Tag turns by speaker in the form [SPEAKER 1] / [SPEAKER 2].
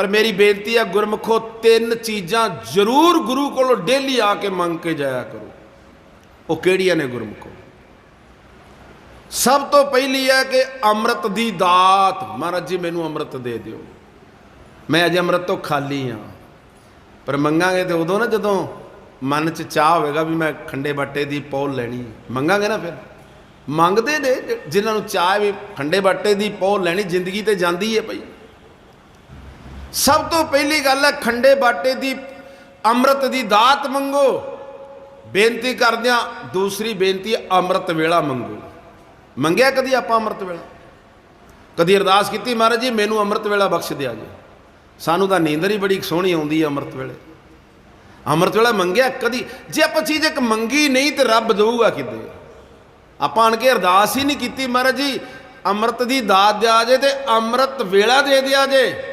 [SPEAKER 1] ਪਰ ਮੇਰੀ ਬੇਨਤੀ ਹੈ ਗੁਰਮਖੋ, ਤਿੰਨ ਚੀਜ਼ਾਂ ਜ਼ਰੂਰ ਗੁਰੂ ਕੋਲੋਂ ਡੇਲੀ ਆ ਕੇ ਮੰਗ ਕੇ ਜਾਇਆ ਕਰੋ। ਉਹ ਕਿਹੜੀਆਂ ਨੇ ਗੁਰਮਖੋ? ਸਭ ਤੋਂ ਪਹਿਲੀ ਹੈ ਕਿ ਅੰਮ੍ਰਿਤ ਦੀ ਦਾਤ। ਮਹਾਰਾਜ ਜੀ, ਮੈਨੂੰ ਅੰਮ੍ਰਿਤ ਦੇ ਦਿਓ। ਮੈਂ ਅਜੇ ਅੰਮ੍ਰਿਤ ਤੋਂ ਖਾਲੀ ਹਾਂ। ਪਰ ਮੰਗਾਂਗੇ ਤੇ ਉਦੋਂ ਨਾ ਜਦੋਂ ਮਨ 'ਚ ਚਾਹ ਹੋਵੇਗਾ ਵੀ ਮੈਂ ਖੰਡੇ ਬਾਟੇ ਦੀ ਪੌਲ ਲੈਣੀ। ਮੰਗਾਂਗੇ ਨਾ ਫਿਰ। ਮੰਗਦੇ ਨੇ, ਜ- ਜਿਨ੍ਹਾਂ ਨੂੰ ਚਾਹ ਵੀ ਖੰਡੇ ਬਾਟੇ ਦੀ ਪੌਲ ਲੈਣੀ, ਜ਼ਿੰਦਗੀ ਤੇ ਜਾਂਦੀ ਹੈ ਭਾਈ। ਸਭ ਤੋਂ ਪਹਿਲੀ ਗੱਲ ਹੈ, ਖੰਡੇ ਬਾਟੇ ਦੀ ਅੰਮ੍ਰਿਤ ਦੀ ਦਾਤ ਮੰਗੋ। ਬੇਨਤੀ ਕਰਦਿਆਂ ਦੂਸਰੀ ਬੇਨਤੀ ਅੰਮ੍ਰਿਤ ਵੇਲਾ ਮੰਗੋ। ਮੰਗਿਆ ਕਦੀ ਆਪਾਂ ਅੰਮ੍ਰਿਤ ਵੇਲਾ? ਕਦੀ ਅਰਦਾਸ ਕੀਤੀ? ਮਹਾਰਾਜ ਜੀ, ਮੈਨੂੰ ਅੰਮ੍ਰਿਤ ਵੇਲਾ ਬਖਸ਼ ਦਿਆ ਜੀ। ਸਾਨੂੰ ਤਾਂ ਨੀਂਦਰ ਹੀ ਬੜੀ ਸੋਹਣੀ ਆਉਂਦੀ ਹੈ ਅੰਮ੍ਰਿਤ ਵੇਲੇ। ਅੰਮ੍ਰਿਤ ਵੇਲਾ ਮੰਗਿਆ ਕਦੀ? ਜੇ ਆਪਾਂ ਚੀਜ਼ ਇੱਕ ਮੰਗੀ ਨਹੀਂ ਤੇ ਰੱਬ ਦੇਊਗਾ ਕਿਤੇ ਆਪਾਂ ਆਣ ਕੇ ਅਰਦਾਸ ਹੀ ਨਹੀਂ ਕੀਤੀ, ਮਹਾਰਾਜ ਜੀ। ਅੰਮ੍ਰਿਤ ਦੀ ਦਾਤ ਦਿਆ ਜੇ ਤੇ ਅੰਮ੍ਰਿਤ ਵੇਲਾ ਦੇ ਦਿਆ ਜੇ।